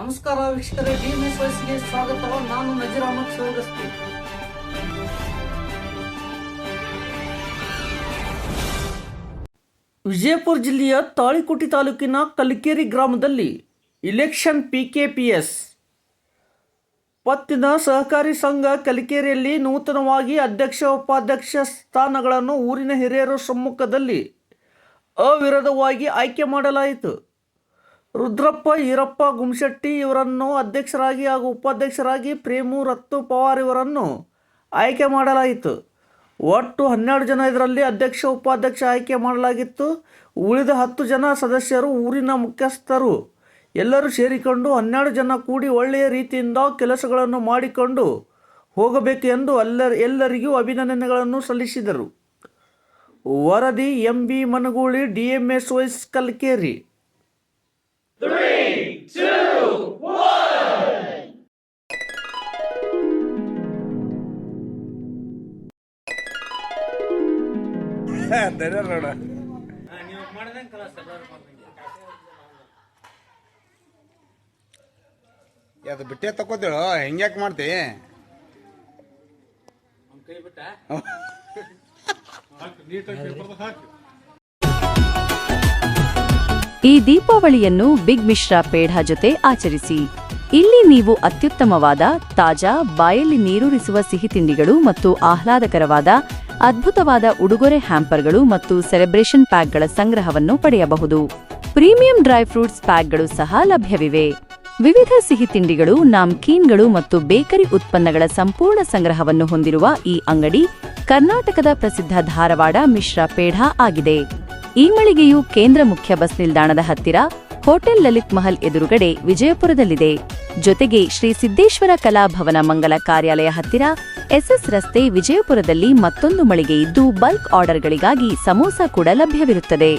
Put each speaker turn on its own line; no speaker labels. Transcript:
ನಮಸ್ಕಾರ ವೀಕ್ಷಕರೇ D S ವಯಸ್ಸಿಗೆ ಸ್ವಾಗತ ನಾನು ನಜೀರ್ ಅಹಮದ್ ಸೋಗಸ್ತಿ ವಿಜಯಪುರ ಜಿಲ್ಲೆಯ ತಾಳಿಕುಟಿ ತಾಲೂಕಿನ ಕಲಿಕೇರಿ ಗ್ರಾಮದಲ್ಲಿ ಇಲೆಕ್ಷನ್ ಪಿಕೆಪಿಎಸ್ ಪತ್ತಿನ ಸಹಕಾರಿ ಸಂಘ ಕಲಿಕೇರಿಯಲ್ಲಿ ನೂತನವಾಗಿ ಅಧ್ಯಕ್ಷ ಉಪಾಧ್ಯಕ್ಷ ಸ್ಥಾನಗಳನ್ನು ಊರಿನ ಹಿರಿಯರ ಸಮ್ಮುಖದಲ್ಲಿ ಅವಿರೋಧವಾಗಿ ಆಯ್ಕೆ ಮಾಡಲಾಯಿತು. ರುದ್ರಪ್ಪ, ಈರಪ್ಪ ಗುಮ್ಶೆಟ್ಟಿ ಇವರನ್ನು ಅಧ್ಯಕ್ಷರಾಗಿ ಹಾಗೂ ಉಪಾಧ್ಯಕ್ಷರಾಗಿ ಪ್ರೇಮು, ರತ್ತು, ಪವಾರ್ ಇವರನ್ನು ಆಯ್ಕೆ ಮಾಡಲಾಯಿತು. ಒಟ್ಟು ಹನ್ನೆರಡು ಜನ ಇದರಲ್ಲಿ ಅಧ್ಯಕ್ಷ, ಉಪಾಧ್ಯಕ್ಷ ಆಯ್ಕೆ ಮಾಡಲಾಗಿತ್ತು. ಉಳಿದ ಹತ್ತು ಜನ ಸದಸ್ಯರು ಊರಿನ ಮುಖ್ಯಸ್ಥರು. ಎಲ್ಲರೂ ಸೇರಿಕೊಂಡು ಹನ್ನೆರಡು ಜನ ಕೂಡಿ ಒಳ್ಳೆಯ ರೀತಿಯಿಂದ ಕೆಲಸಗಳನ್ನು ಮಾಡಿಕೊಂಡು ಹೋಗಬೇಕು ಎಂದು ಎಲ್ಲ ಎಲ್ಲರಿಗೂ ಅಭಿನಂದನೆಗಳನ್ನು ಸಲ್ಲಿಸಿದರು. ವರದಿ M B Managuli, D M S wise Kalkeri.
ಧೈರ್ಯ ನೋಡ ಅದು ಬಿಟ್ಟೆ? ತಕೋತೇಳು ಹೆಂಗ್ಯಾಕೆ ಮಾಡ್ತಿ
ಈ ದೀಪಾವಳಿಯನ್ನು ಬಿಗ್ ಮಿಶ್ರಾ ಪೇಢ ಜೊತೆ ಆಚರಿಸಿ. ಇಲ್ಲಿ ನೀವು ಅತ್ಯುತ್ತಮವಾದ, ತಾಜಾ, ಬಾಯಲ್ಲಿ ನೀರೂರಿಸುವ ಸಿಹಿ ತಿಂಡಿಗಳು ಮತ್ತು ಆಹ್ಲಾದಕರವಾದ, ಅದ್ಭುತವಾದ ಉಡುಗೊರೆ ಹ್ಯಾಂಪರ್ಗಳು ಮತ್ತು ಸೆಲೆಬ್ರೇಷನ್ ಪ್ಯಾಕ್ಗಳ ಸಂಗ್ರಹವನ್ನು ಪಡೆಯಬಹುದು. ಪ್ರೀಮಿಯಂ ಡ್ರೈ ಫ್ರೂಟ್ಸ್ ಪ್ಯಾಕ್ಗಳು ಸಹ ಲಭ್ಯವಿವೆ. ವಿವಿಧ ಸಿಹಿ ತಿಂಡಿಗಳು, ನಾಮ್ಕೀನ್ಗಳು ಮತ್ತು ಬೇಕರಿ ಉತ್ಪನ್ನಗಳ ಸಂಪೂರ್ಣ ಸಂಗ್ರಹವನ್ನು ಹೊಂದಿರುವ ಈ ಅಂಗಡಿ ಕರ್ನಾಟಕದ ಪ್ರಸಿದ್ಧ ಧಾರವಾಡ ಮಿಶ್ರಾ ಪೇಢ ಆಗಿದೆ. ಈ ಮಳಿಗೆಯು ಕೇಂದ್ರ ಮುಖ್ಯ ಬಸ್ ನಿಲ್ದಾಣದ ಹತ್ತಿರ ಹೋಟೆಲ್ ಲಲಿತ್ ಮಹಲ್ ಎದುರುಗಡೆ ವಿಜಯಪುರದಲ್ಲಿದೆ. ಜೊತೆಗೆ ಶ್ರೀ ಸಿದ್ದೇಶ್ವರ ಕಲಾಭವನ ಮಂಗಲ ಕಾರ್ಯಾಲಯ ಹತ್ತಿರ ಎಸ್ಎಸ್ ರಸ್ತೆ ವಿಜಯಪುರದಲ್ಲಿ ಮತ್ತೊಂದು ಮಳಿಗೆ ಇದ್ದು ಬಲ್ಕ್ ಆರ್ಡರ್ಗಳಿಗಾಗಿ ಸಮೋಸ ಕೂಡ ಲಭ್ಯವಿರುತ್ತದೆ.